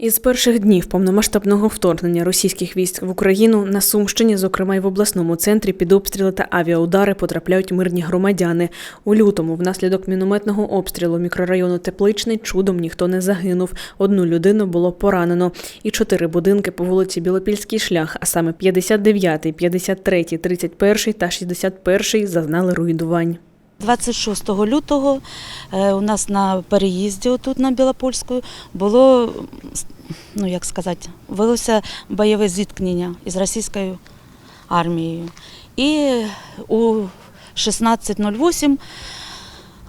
Із перших днів повномасштабного вторгнення російських військ в Україну на Сумщині, зокрема й в обласному центрі, під обстріли та авіаудари потрапляють мирні громадяни. У лютому, внаслідок мінометного обстрілу мікрорайону Тепличний, чудом ніхто не загинув. Одну людину було поранено. І чотири будинки по вулиці Білопільський шлях, а саме 59, 53, 31 та 61 зазнали руйнувань. 26 лютого е, у нас на переїзді тут на Білопольську було, ну як сказати, велося бойове зіткнення із російською армією. І у 16.08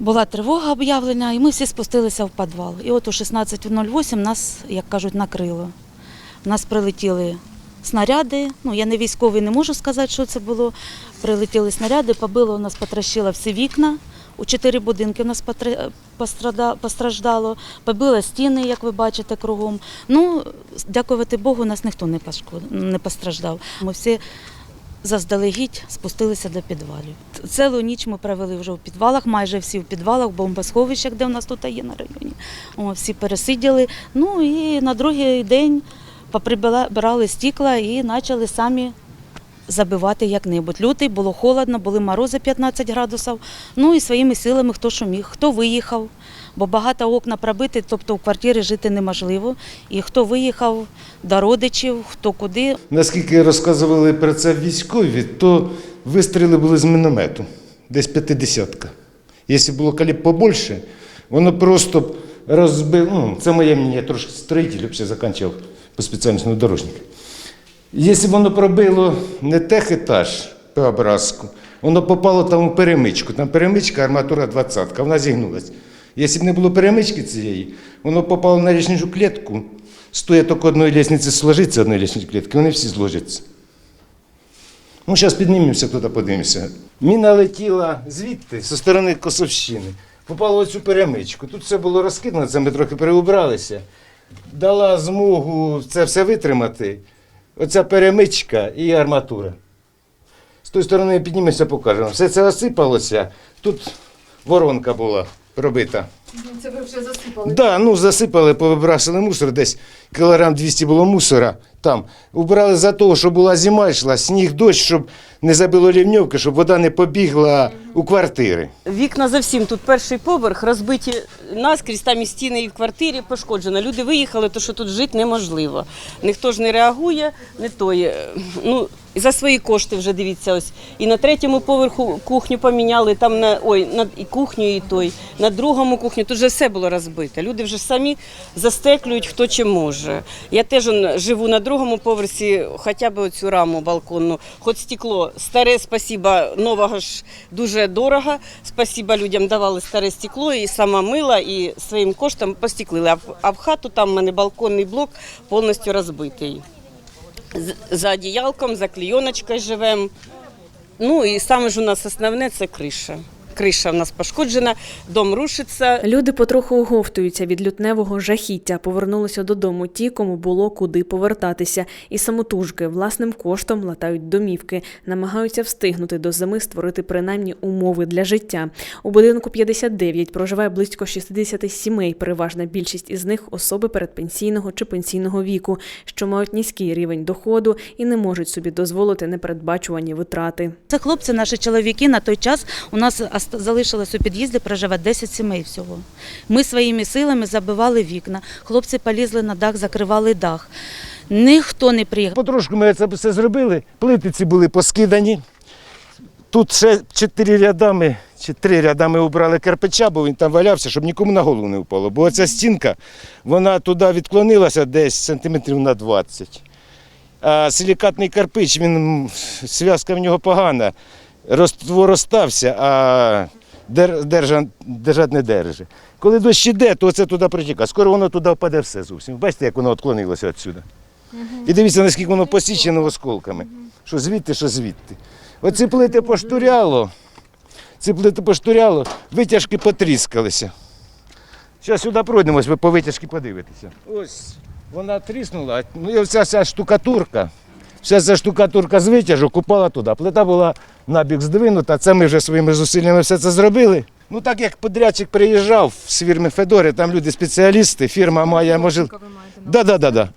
була тривога об'явлена, і ми всі спустилися в підвал. І от у 16.08 нас, як кажуть, накрило. У нас прилетіли снаряди. Ну, я не військовий, не можу сказати, що це було. Прилетіли снаряди, побило у нас, потрощило всі вікна. У чотири будинки у нас постраждало, побило стіни, як ви бачите, кругом. Ну, дякувати Богу, нас ніхто не, не постраждав. Ми всі заздалегідь спустилися до підвалів. Цілу ніч ми провели вже у підвалах, майже всі в підвалах, в бомбосховищах, де у нас тут є на районі. О, всі пересиділи. Ну і на другий день поприбирали стікла і почали самі забивати як-небудь. Лютий, було холодно, були морози 15 градусів. Ну і своїми силами хто що міг, хто виїхав, бо багато окна пробити, тобто в квартирі жити неможливо. І хто виїхав до родичів, хто куди. Наскільки розказували про це військові, то вистріли були з міномету, десь п'ятидесятка. Якщо було каліб побольше, воно просто розбило. Ну, це моє я трошки строїтель, взагалі закінчив по спеціальності на дорожник. Якщо воно пробило не тех етаж по образку, воно попало там у перемичку. Там перемичка, арматура 20, вона зігнулась. Якщо б не було перемички цієї, воно попало на лісничну клітку, стоїть тільки одної лісниці сложиться, одної лісничної клітки, вони всі зложаться. Ну, зараз піднімемося туди, подивимося. Міна летіла звідти, зі сторони Косовщини. Попала в цю перемичку. Тут все було розкидано, це ми трохи переубралися. Дала змогу це все витримати. Оця перемичка і арматура. З тої сторони піднімемося, покажемо. Все це осипалося. Тут воронка була пробита. Це ви вже засипали. Так, да, ну засипали, повибрасили мусор, десь кілограм 200 було мусора там. Убрали за того, щоб була зима йшла, сніг, дощ, щоб не забило лівньовки, щоб вода не побігла у квартири. Вікна зовсім тут перший поверх розбиті наскрізь, там і стіни, і в квартирі пошкоджено. Люди виїхали, то що тут жити неможливо. Ніхто ж не реагує, не той. Ну, і за свої кошти вже дивіться ось. І на третьому поверху кухню поміняли, там на ой, на і кухню, і той, на другому кухню. Тут вже все було розбите. Люди вже самі застеклюють, хто чи може. Я теж живу на другому поверсі, хоча б оцю раму балконну, хоч стекло. Старе, спасіба, нового ж дуже дорого. Спасіба людям давали старе стекло, і сама мила, і своїм коштом в, а в хату там в мене балконний блок повністю розбитий. За одіялком, за клійоночкою живемо. Ну і саме ж у нас основне це криша. Криша в нас пошкоджена, дом рушиться. Люди потроху оговтуються від лютневого жахіття, повернулися додому ті, кому було куди повертатися, і самотужки власним коштом латають домівки, намагаються встигнути до зими створити принаймні умови для життя. У будинку 59 проживає близько 60 сімей. Переважна більшість із них особи передпенсійного чи пенсійного віку, що мають низький рівень доходу і не можуть собі дозволити непередбачувані витрати. Це хлопці, наші чоловіки на той час у нас залишилось у під'їзді проживе 10 сімей всього. Ми своїми силами забивали вікна. Хлопці полізли на дах, закривали дах. Ніхто не приїхав. Потрошку ми це все зробили, плити ці були поскидані. Тут ще чотири рядами, чи три рядами убрали кирпича, бо він там валявся, щоб нікому на голову не впало. Бо оця стінка, вона туди відклонилася десь сантиметрів на 20. А силікатний кирпич, він, зв'язка в нього погана, роствор остався, а дер, держа, держать не держить. Коли дощ іде, то це туди протікає. Скоро воно туди впаде все зовсім. Бачите, як воно відклонилося відсюди. І дивіться, наскільки воно посічено осколками. Що звідти, що звідти. Оці плити поштуряло, ці плити поштуряло, витяжки потріскалися. Зараз сюди пройдемось, ви по витяжки подивитеся. Ось вона тріснула, ну і оця вся штукатурка. Вся ця штукатурка з витяжок упала туди. Плита була набік здвинута, це ми вже своїми зусиллями все це зробили. Ну так як подрядчик приїжджав з фірми Федори, там люди спеціалісти, фірма має. Ви маєте Да, да, да, да.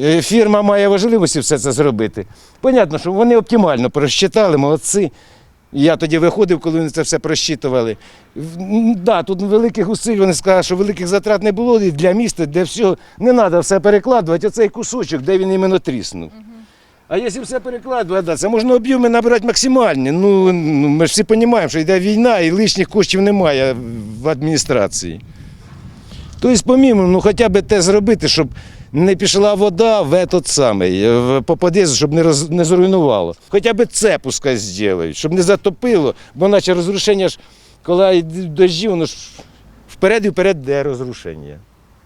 Е, Фірма має важливості все це зробити. Понятно, що вони оптимально просчитали, молодці. Я тоді виходив, коли вони це все просчитували. Да, тут великих усиль, вони сказали, що великих затрат не було і для міста, для всього. Не треба все перекладувати, оцей кусочок, де він іменно тріснув. А якщо все перекладувати, це можна об'єми набирати максимальні. Ну, ну, ми ж всі розуміємо, що йде війна і лишніх коштів немає в адміністрації. Тобто, помімо, ну хоча б те зробити, щоб не пішла вода в этот самий, в- по щоб не, роз, не зруйнувало. Хоча б це пускай зроблять, щоб не затопило, бо наче розрушення ж, коли дощі, воно ж вперед і вперед де розрушення.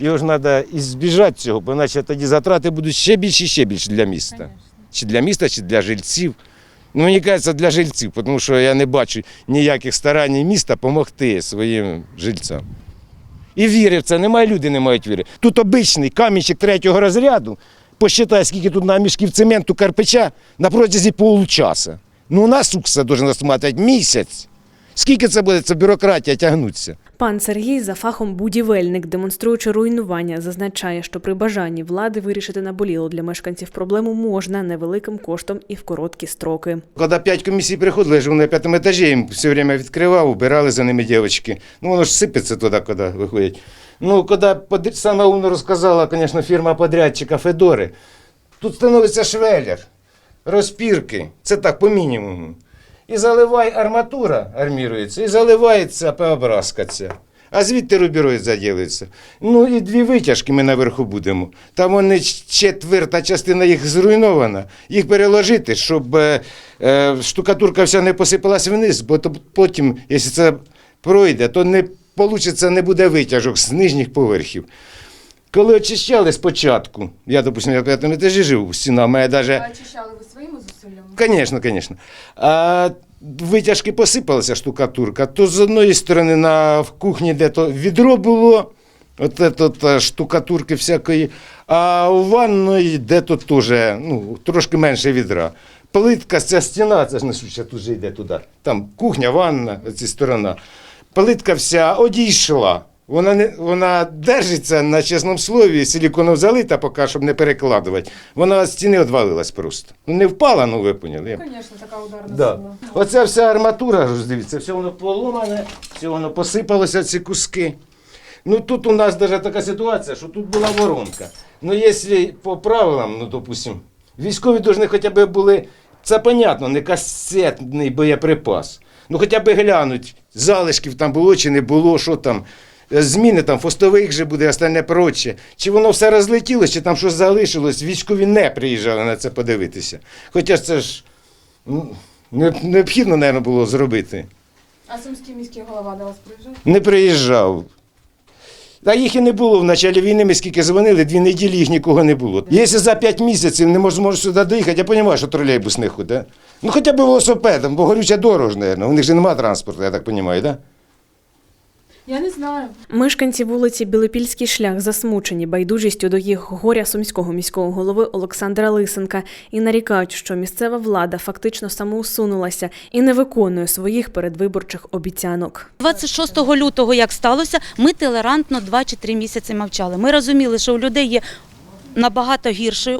Його ж треба і збіжати цього, бо наче тоді затрати будуть ще більші ще більше для міста. Чи для міста, чи для жильців. Ну, мені кажеться, для жильців, тому що я не бачу ніяких старань міста допомогти своїм жильцям. І віри в це немає, люди не мають віри. Тут обичний камінчик третього розряду. Посчитай, скільки тут намішків цементу карпича на протязі получаса. Ну, у нас укса мати місяць. Скільки це буде, це бюрократія тягнутися. Пан Сергій за фахом будівельник, демонструючи руйнування, зазначає, що при бажанні влади вирішити наболілу для мешканців проблему можна невеликим коштом і в короткі строки. Коли п'ять комісій приходили, я живу на п'ятому етажі, їм все время відкривав, убирали за ними дівчатки. Ну, воно ж сипеться туди, коли виходять. Ну, коли саме умно розказала, звісно, фірма подрядчика Федори, тут становиться швеллер, розпірки, це так по мінімуму. І заливай арматура, армірується, і заливається пообразка. А звідти рубіроїд заділиться. Ну і дві витяжки ми наверху будемо. Там вони четверта частина їх зруйнована. Їх переложити, щоб е, е, штукатурка вся не посипалась вниз, бо то потім, якщо це пройде, то не получиться, не буде витяжок з нижніх поверхів. Коли очищали спочатку, я, допустимо, на п'ятому етажі жив, стіна моя навіть Звісно, звісно. А витяжки посипалася штукатурка, то з одної сторони на в кухні, де то відро було, от тут е, штукатурки всякої, а у ванної, де то теж ну, трошки менше відра. Плитка, ця стіна, це ж несуча тут же йде туди. Там кухня, ванна, ця сторона. Плитка вся одійшла. Вона не вона держиться на чесному слові, силіконом залита, поки щоб не перекладувати. Вона з стіни відвалилась просто. Ну не впала, ну ви поняли. Звісно, така ударна Да. сила. Оця вся арматура, дивіться, все воно поломане, все воно посипалося, ці куски. Ну тут у нас навіть така ситуація, що тут була воронка. Ну, якщо по правилам, ну, допустим, військові повинні хоча б були, це понятно, не касетний боєприпас. Ну хоча б глянуть, залишків там було чи не було, що там. Е, Зміни там фостових же буде, остальне проче. Чи воно все розлетілося, чи там щось залишилось, військові не приїжджали на це подивитися. Хоча це ж ну, необхідно, мабуть, було зробити. А сумський міський голова до вас приїжджав? Не приїжджав. А їх і не було в началі війни, ми скільки дзвонили, дві неділі їх нікого не було. Якщо за п'ять місяців не можу, сюди доїхати, я розумію, що тролейбус не ходить. Ну хоча б велосипедом, бо горюча дорож, мабуть. У них же немає транспорту, я так розумію, так? Я не знаю. Мешканці вулиці Білопільський шлях засмучені байдужістю до їх горя сумського міського голови Олександра Лисенка і нарікають, що місцева влада фактично самоусунулася і не виконує своїх передвиборчих обіцянок. 26 лютого, як сталося, ми толерантно 2 чи 3 місяці мовчали. Ми розуміли, що у людей є набагато гірше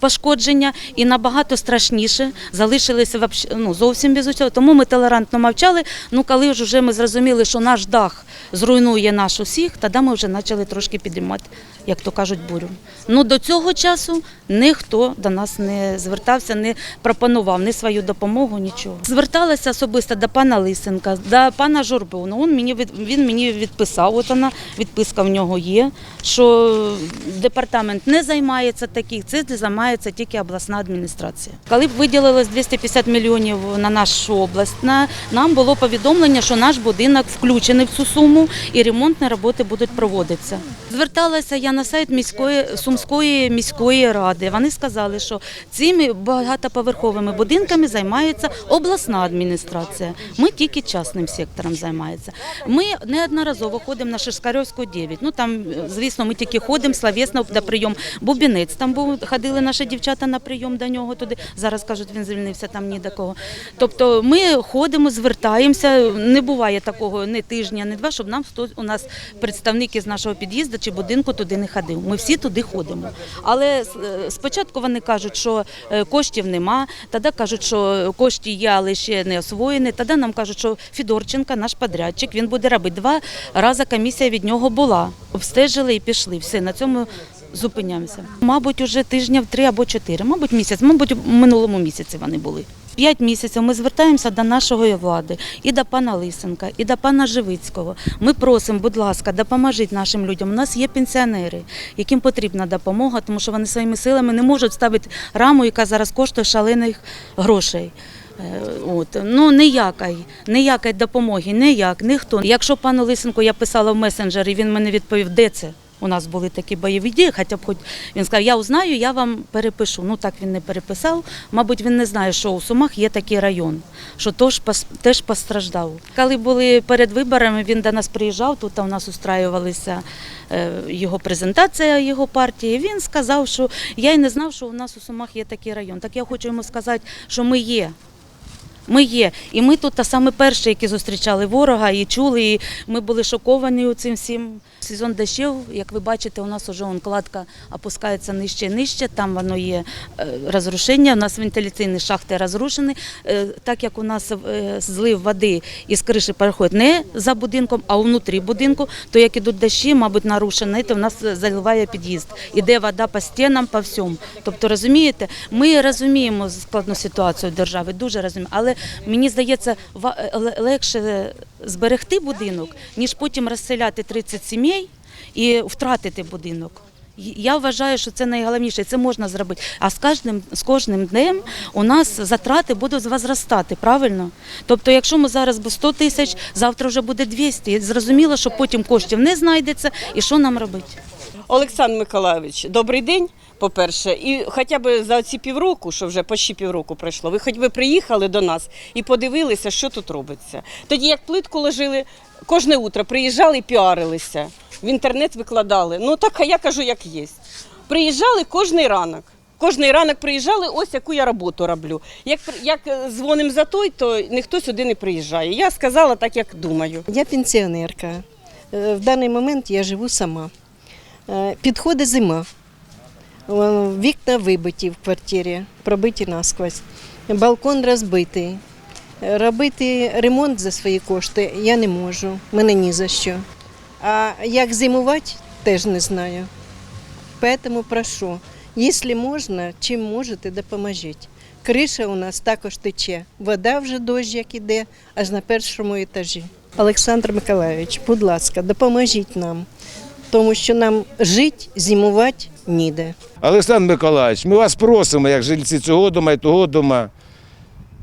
пошкодження і набагато страшніше. Залишилися ну, зовсім без усього. Тому ми толерантно мовчали. Ну, коли ж вже ми зрозуміли, що наш дах зруйнує нас усіх, тоді ми вже почали трошки підіймати, як то кажуть, бурю. Ну, до цього часу ніхто до нас не звертався, не пропонував ні свою допомогу, нічого. Зверталася особисто до пана Лисенка, до пана Журбу. Ну, він мені, він мені відписав, от вона, відписка в нього є, що департамент не займається таких, це займається тільки обласна адміністрація. Коли б виділилось 250 мільйонів на нашу область, на, нам було повідомлення, що наш будинок включений в цю суму і ремонтні роботи будуть проводитися. Зверталася я на сайт міської Сумської міської ради. Вони сказали, що цими багатоповерховими будинками займається обласна адміністрація. Ми тільки частним сектором займається. Ми неодноразово ходимо на Шишкарівську 9. Ну там, звісно, ми тільки ходимо словесно на прийом. Бубінець там був, ходили на наші дівчата на прийом до нього туди. Зараз кажуть, він звільнився там ні до кого. Тобто ми ходимо, звертаємося. Не буває такого ні тижня, ні два, щоб нам у нас представник із нашого під'їзду чи будинку туди не ходив. Ми всі туди ходимо. Але е, спочатку вони кажуть, що е, коштів нема. Тоді кажуть, що кошти є, але ще не освоєні. Тоді нам кажуть, що Фідорченка, наш подрядчик, він буде робити. Два рази комісія від нього була. Обстежили і пішли. Все, на цьому зупиняємося. Мабуть, уже тижнів три або чотири, мабуть, місяць, мабуть, в минулому місяці вони були. П'ять місяців ми звертаємося до нашої влади, і до пана Лисенка, і до пана Живицького. Ми просимо, будь ласка, допоможіть нашим людям. У нас є пенсіонери, яким потрібна допомога, тому що вони своїми силами не можуть ставити раму, яка зараз коштує шалених грошей. Е, От ну ніякої, ніякої допомоги, ніяк, ніхто. Якщо пану Лисенку я писала в месенджері, він мені відповів, де це. У нас були такі бойові дії, хоча б хоч він сказав, я узнаю, я вам перепишу. Ну так він не переписав. Мабуть, він не знає, що у Сумах є такий район, що теж, теж постраждав. Коли були перед виборами, він до нас приїжджав, тут у нас устраювалися е, його презентація його партії. Він сказав, що я й не знав, що у нас у Сумах є такий район. Так я хочу йому сказати, що ми є. Ми є. І ми тут та саме перші, які зустрічали ворога і чули. І ми були шоковані цим всім. Сезон дощів, як ви бачите, у нас вже кладка опускається нижче і нижче. Там воно є е, розрушення. У нас вентиляційні шахти розрушені. Е, Так як у нас е, злив води із криші переходить не за будинком, а внутрі будинку, то як ідуть дощі, мабуть, нарушені, то в нас заливає під'їзд. Іде вода по стінам, по всьому. Тобто, розумієте, ми розуміємо складну ситуацію держави, дуже розуміємо. Але мені здається, легше зберегти будинок, ніж потім розселяти 30 сімей і втратити будинок. Я вважаю, що це найголовніше, це можна зробити. А з кожним, з кожним днем у нас затрати будуть возростати, правильно? Тобто, якщо ми зараз бо 100 тисяч, завтра вже буде 200. І Зрозуміло, що потім коштів не знайдеться, і що нам робити? Олександр Миколайович, добрий день, по-перше. І хоча б за ці півроку, що вже почти півроку пройшло, ви хоч би приїхали до нас і подивилися, що тут робиться. Тоді як плитку ложили, кожне утро приїжджали і піарилися, в інтернет викладали. Ну так а я кажу, як є. Приїжджали кожний ранок. Кожний ранок приїжджали, ось яку я роботу роблю. Як, як е, дзвоним за той, то ніхто сюди не приїжджає. Я сказала так, як думаю. Я пенсіонерка. Е, В даний момент я живу сама. Е, Підходить зима. Вікна вибиті в квартирі, пробиті насквозь. Балкон розбитий. Робити ремонт за свої кошти я не можу, мене ні за що. А як зимувати, теж не знаю. Тому прошу, якщо можна, чим можете, допоможіть. Криша у нас також тече. Вода вже дощ як іде, аж на першому етажі. Олександр Миколайович, будь ласка, допоможіть нам, тому що нам жити, зимувати ніде. Олександр Миколаївич, ми вас просимо, як жильці цього дома і того дома.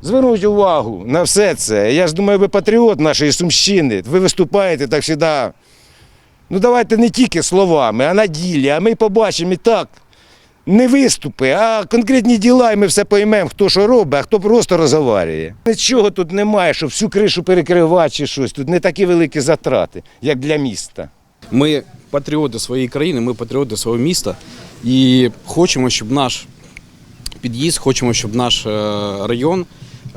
Зверніть увагу на все це. Я ж думаю, ви патріот нашої Сумщини. Ви виступаєте так завжди. Ну давайте не тільки словами, а на ділі. А ми побачимо і так. Не виступи, а конкретні діла, і ми все поймемо, хто що робить, а хто просто розговорює. Нічого тут немає, щоб всю кришу перекривати чи щось. Тут не такі великі затрати, як для міста. Ми патріоти своєї країни, ми патріоти свого міста і хочемо, щоб наш під'їзд, хочемо, щоб наш е, район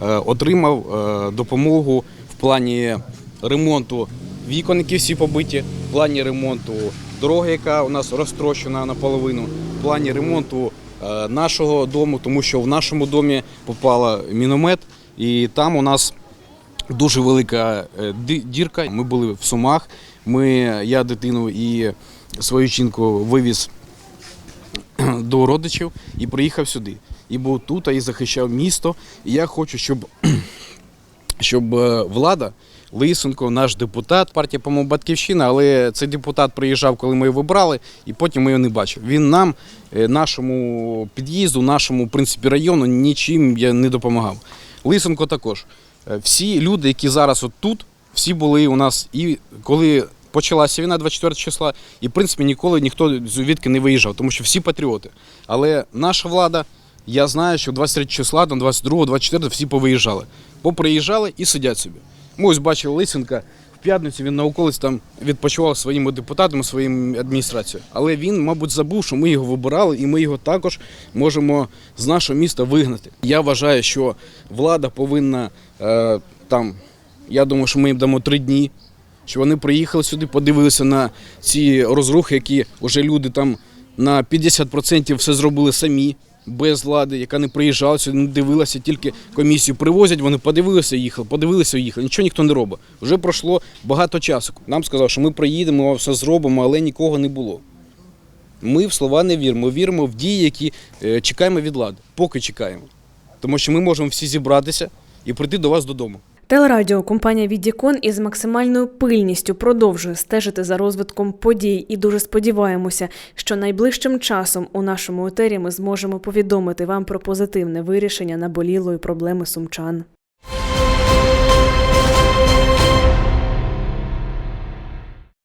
отримав е, допомогу в плані ремонту вікон, які всі побиті, в плані ремонту дороги, яка у нас розтрощена наполовину, в плані ремонту е, нашого дому, тому що в нашому домі попала міномет, і там у нас дуже велика е, дірка. Ми були в Сумах. Ми, я дитину і свою жінку вивіз до родичів і приїхав сюди. І був тут, і захищав місто. І я хочу, щоб, щоб е, влада, Лисенко, наш депутат, партія, по-моєму, Батьківщина, але цей депутат приїжджав, коли ми його брали, і потім ми його не бачили. Він нам, е, нашому під'їзду, нашому в принципі, району нічим я не допомагав. Лисенко також. Е, Всі люди, які зараз от тут, всі були у нас і коли почалася війна 24 числа, і в принципі ніколи ніхто звідки не виїжджав, тому що всі патріоти. Але наша влада, я знаю, що 23 числа, там 22, 24 всі повиїжджали. Поприїжджали і сидять собі. Ми ось бачили Лисенка, в п'ятницю він на околиць там відпочивав своїми депутатами, своїм адміністрацією. Але він, мабуть, забув, що ми його вибирали, і ми його також можемо з нашого міста вигнати. Я вважаю, що влада повинна е, там. Я думаю, що ми їм дамо три дні. Що вони приїхали сюди, подивилися на ці розрухи, які вже люди там на 50% все зробили самі, без влади, яка не приїжджала сюди, не дивилася, тільки комісію привозять, вони подивилися, їхали, подивилися, їхали. Нічого ніхто не робить. Вже пройшло багато часу. Нам сказав, що ми приїдемо, все зробимо, але нікого не було. Ми в слова не віримо. Віримо в дії, які е, чекаємо від влади, поки чекаємо. Тому що ми можемо всі зібратися і прийти до вас додому. Телерадіо компанія Відікон із максимальною пильністю продовжує стежити за розвитком подій і дуже сподіваємося, що найближчим часом у нашому етері ми зможемо повідомити вам про позитивне вирішення наболілої проблеми сумчан.